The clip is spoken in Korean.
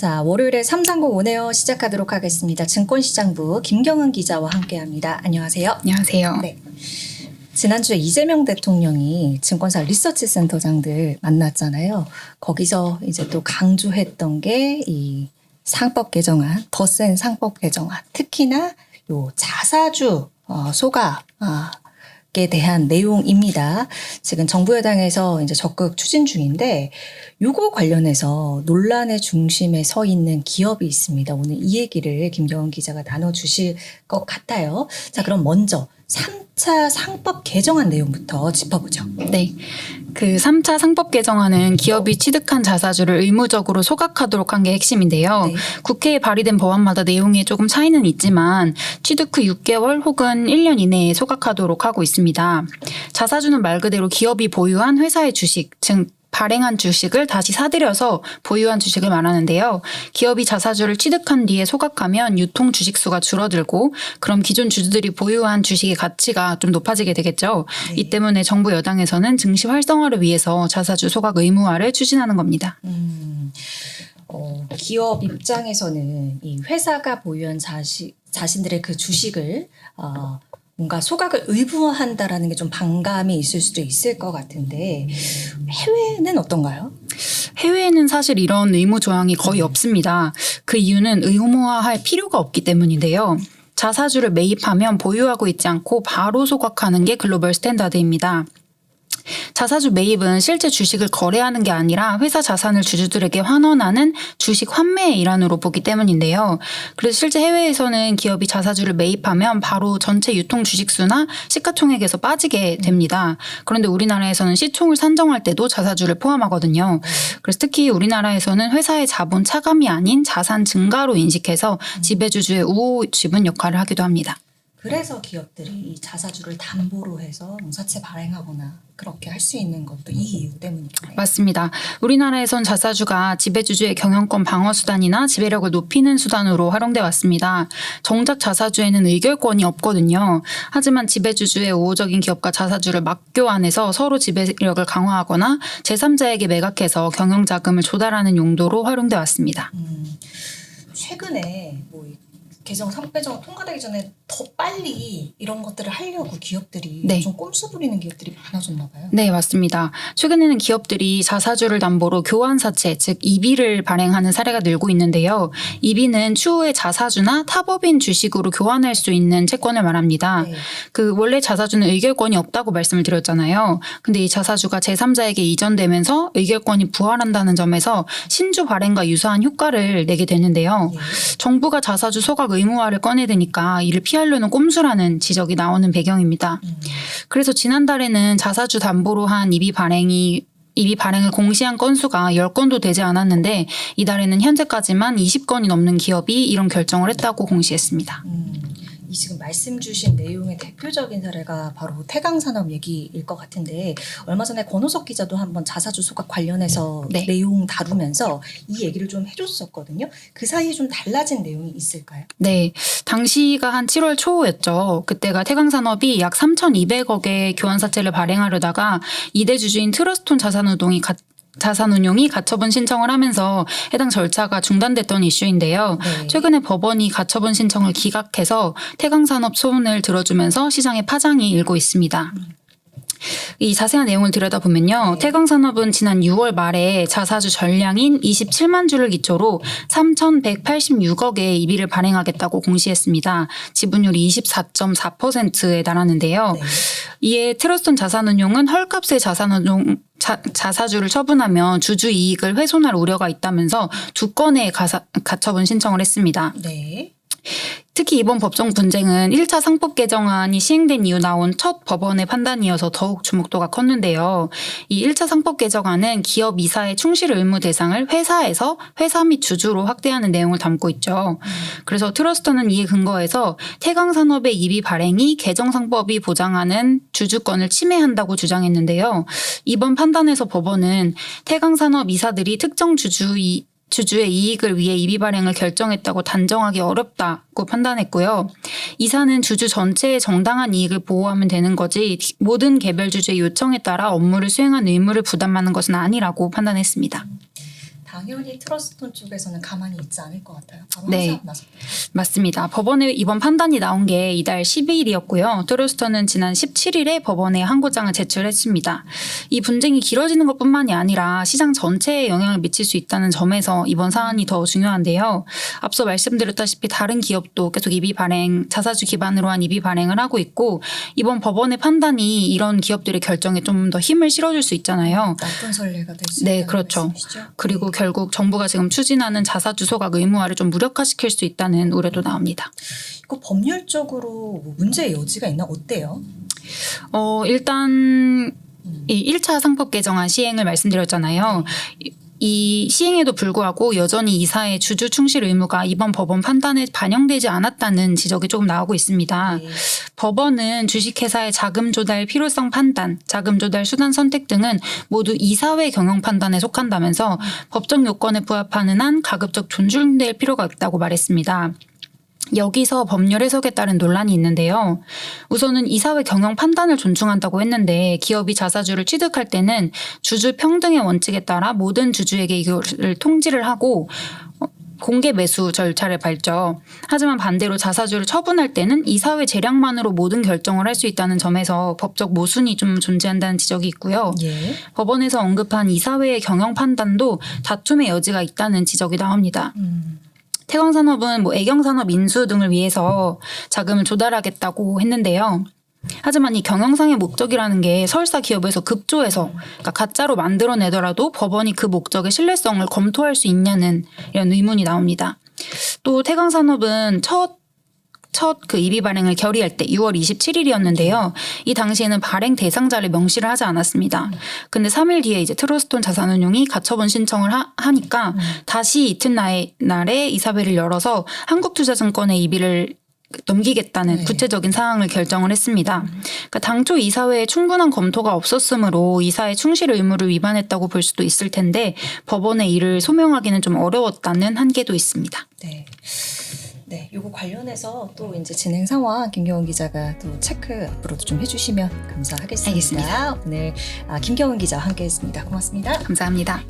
자, 월요일에 삼상국 오네어 시작하도록 하겠습니다. 증권시장부 김경은 기자와 함께합니다. 안녕하세요. 안녕하세요. 네. 지난주에 이재명 대통령이 증권사 리서치 센터장들 만났잖아요. 거기서 이제 또 강조했던 게 이 상법 개정안, 더 센 상법 개정안, 특히나 요 자사주 어, 소각 에 대한 내용입니다. 지금 정부 여당에서 이제 적극 추진 중인데 요거 관련해서 논란의 중심에 서 있는 기업이 있습니다. 오늘 이 얘기를 김경원 기자가 나눠 주실 것 같아요. 자, 그럼 먼저 3차 상법 개정안 내용부터 짚어보죠. 네. 그 3차 상법 개정안은 기업이 취득한 자사주를 의무적으로 소각하도록 한 게 핵심인데요. 네. 국회에 발의된 법안마다 내용에 조금 차이는 있지만 취득 후 6개월 혹은 1년 이내에 소각하도록 하고 있습니다. 자사주는 말 그대로 기업이 보유한 회사의 주식, 즉 발행한 주식을 다시 사들여서 보유한 주식을 말하는데요. 기업이 자사주를 취득한 뒤에 소각하면 유통 주식수가 줄어들고 그럼 기존 주주들이 보유한 주식의 가치가 좀 높아지게 되겠죠. 네. 이 때문에 정부 여당에서는 증시 활성화를 위해서 자사주 소각 의무화를 추진하는 겁니다. 음, 어, 기업 입장에서는 이 회사가 보유한 자시, 자신들의 그 주식을 어, 뭔가 소각을 의무화한다라는 게 좀 반감이 있을 수도 있을 것 같은데 해외는 어떤가요? 해외에는 사실 이런 의무 조항이 거의 없습니다. 그 이유는 의무화할 필요가 없기 때문인데요. 자사주를 매입하면 보유하고 있지 않고 바로 소각하는 게 글로벌 스탠다드입니다. 자사주 매입은 실제 주식을 거래하는 게 아니라 회사 자산을 주주들에게 환원하는 주식 환매의 일환으로 보기 때문인데요. 그래서 실제 해외에서는 기업이 자사주를 매입하면 바로 전체 유통 주식수나 시가총액에서 빠지게 됩니다. 그런데 우리나라에서는 시총을 산정할 때도 자사주를 포함하거든요. 그래서 특히 우리나라에서는 회사의 자본 차감이 아닌 자산 증가로 인식해서 지배주주의 우호 지분 역할을 하기도 합니다. 그래서 기업들이 이 자사주를 담보로 해서 사채 발행하거나 그렇게 할 수 있는 것도 이 이유 때문이겠네요. 맞습니다. 우리나라에선 자사주가 지배주주의 경영권 방어 수단이나 지배력을 높이는 수단으로 활용돼 왔습니다. 정작 자사주에는 의결권이 없거든요. 하지만 지배주주의 우호적인 기업과 자사주를 맞교환해서 서로 지배력을 강화하거나 제3자에게 매각해서 경영 자금을 조달하는 용도로 활용돼 왔습니다. 음, 최근에 뭐이 개정 상배정 통과되기 전에 더 빨리 이런 것들을 하려고 기업들이 네. 좀 꼼수 부리는 기업들이 많아졌나 봐요. 네, 맞습니다. 최근에는 기업들이 자사주를 담보로 교환사채, 즉 EB를 발행하는 사례가 늘고 있는데요. EB는 추후에 자사주나 타법인 주식으로 교환할 수 있는 채권을 말합니다. 네. 그 원래 자사주는 의결권이 없다고 말씀을 드렸잖아요. 근데 이 자사주가 제3자에게 이전되면서 의결권이 부활한다는 점에서 신주 발행과 유사한 효과를 내게 되는데요. 예. 정부가 자사주 소각 의무화를 꺼내드니까 이를 피하려는 꼼수라는 지적이 나오는 배경입니다. 음. 그래서 지난달에는 자사주 담보로 한 이비 발행이 이비 발행을 공시한 건수가 10건도 되지 않았는데 이달에는 현재까지만 20건이 넘는 기업이 이런 결정을 했다고 공시했습니다. 음, 이 지금 말씀 주신 내용의 대표적인 사례가 바로 태강 산업 얘기일 것 같은데 얼마 전에 권호석 기자도 한번 자사주 소각 관련해서 네. 내용 다루면서 이 얘기를 좀 해줬었거든요. 그 사이에 좀 달라진 내용이 있을까요? 네. 당시가 한 7월 초였죠. 그때가 태강 산업이 약 3,200억의 교환사채를 발행하려다가 이대 주주인 트러스톤 자산운동이 가, 자산운용이 가처분 신청을 하면서 해당 절차가 중단됐던 이슈인데요. 네. 최근에 법원이 가처분 신청을 기각해서 태강산업 소원을 들어주면서 시장의 파장이 일고 있습니다. 이 자세한 내용을 들여다보면요. 네. 태강산업은 지난 6월 말에 자사주 전량인 27만 주를 기초로 3,186억의 이비를 발행하겠다고 공시했습니다. 지분율이 24.4%에 달하는데요. 네. 이에 트러스톤 자산운용은 헐값의 자산운용 자, 자사주를 처분하면 주주 이익을 훼손할 우려가 있다면서 두 건의 가사, 가처분 신청을 했습니다. 네. 특히 이번 법정 분쟁은 1차 상법 개정안이 시행된 이후 나온 첫 법원의 판단이어서 더욱 주목도가 컸는데요. 이 1차 상법 개정안은 기업 이사의 충실 의무 대상을 회사에서 회사 및 주주로 확대하는 내용을 담고 있죠. 그래서 트러스트는 이에 근거해서 태강 산업의 이비 발행이 개정 상법이 보장하는 주주권을 침해한다고 주장했는데요. 이번 판단에서 법원은 태강 산업 이사들이 특정 주주이 주주의 이익을 위해 이비 발행을 결정했다고 단정하기 어렵다고 판단했고요. 이사는 주주 전체의 정당한 이익을 보호하면 되는 거지 모든 개별 주주의 요청에 따라 업무를 수행한 의무를 부담하는 것은 아니라고 판단했습니다. 당연히 트러스톤 쪽에서는 가만히 있지 않을 것 같아요. 네. 맞습니다. 법원의 이번 판단이 나온 게 이달 12일이었고요. 트루스턴은 지난 17일에 법원에 항고장을 제출했습니다. 이 분쟁이 길어지는 것뿐만이 아니라 시장 전체에 영향을 미칠 수 있다는 점에서 이번 사안이 더 중요한데요. 앞서 말씀드렸다시피 다른 기업도 계속 이비 발행, 자사주 기반으로 한 이비 발행을 하고 있고 이번 법원의 판단이 이런 기업들의 결정에 좀 더 힘을 실어줄 수 있잖아요. 나쁜 선례가 될수 네, 그렇죠. 말씀이시죠? 그리고 결국 정부가 지금 추진하는 자사 주 소각 의무화를 좀 무력화시킬 수 있다는 우려도 나옵니다. 이거 법률적으로 뭐 문제의 여지가 있나 어때요? 어, 일단 이 1차 상법 개정안 시행을 말씀드렸잖아요. 이- 이 시행에도 불구하고 여전히 이사의 주주 충실 의무가 이번 법원 판단에 반영되지 않았다는 지적이 조금 나오고 있습니다. 네. 법원은 주식회사의 자금 조달 필요성 판단, 자금 조달 수단 선택 등은 모두 이사회 경영 판단에 속한다면서 법적 요건에 부합하는 한 가급적 존중될 필요가 있다고 말했습니다. 여기서 법률 해석에 따른 논란이 있는데요. 우선은 이사회 경영 판단을 존중한다고 했는데 기업이 자사주를 취득할 때는 주주 평등의 원칙에 따라 모든 주주에게 이거를 통지를 하고 어, 공개 매수 절차를 밟죠. 하지만 반대로 자사주를 처분할 때는 이사회 재량만으로 모든 결정을 할 수 있다는 점에서 법적 모순이 좀 존재한다는 지적이 있고요. 예. 법원에서 언급한 이사회의 경영 판단도 다툼의 여지가 있다는 지적이 나옵니다. 음. 태광산업은 뭐 애경산업 인수 등을 위해서 자금을 조달하겠다고 했는데요. 하지만 이 경영상의 목적이라는 게 설사 기업에서 급조해서 그러니까 가짜로 만들어내더라도 법원이 그 목적의 신뢰성을 검토할 수 있냐는 이런 의문이 나옵니다. 또 태광산업은 첫 첫 그 이비 발행을 결의할 때 6월 27일이었는데요. 이 당시에는 발행 대상자를 명시를 하지 않았습니다. 근데 3일 뒤에 이제 트러스톤 자산운용이 가처분 신청을 하, 하니까 다시 이튿날에 날에 이사회를 열어서 한국투자증권의 이비를 넘기겠다는 네. 구체적인 사항을 결정을 했습니다. 그러니까 당초 이사회에 충분한 검토가 없었으므로 이사의 충실 의무를 위반했다고 볼 수도 있을 텐데 법원의 이를 소명하기는 좀 어려웠다는 한계도 있습니다. 네. 네, 요거 관련해서 또 이제 진행 상황 김경훈 기자가 또 체크 앞으로도 좀 해주시면 감사하겠습니다. 알겠습니다. 오늘 아, 김경훈 기자와 함께했습니다. 고맙습니다. 감사합니다.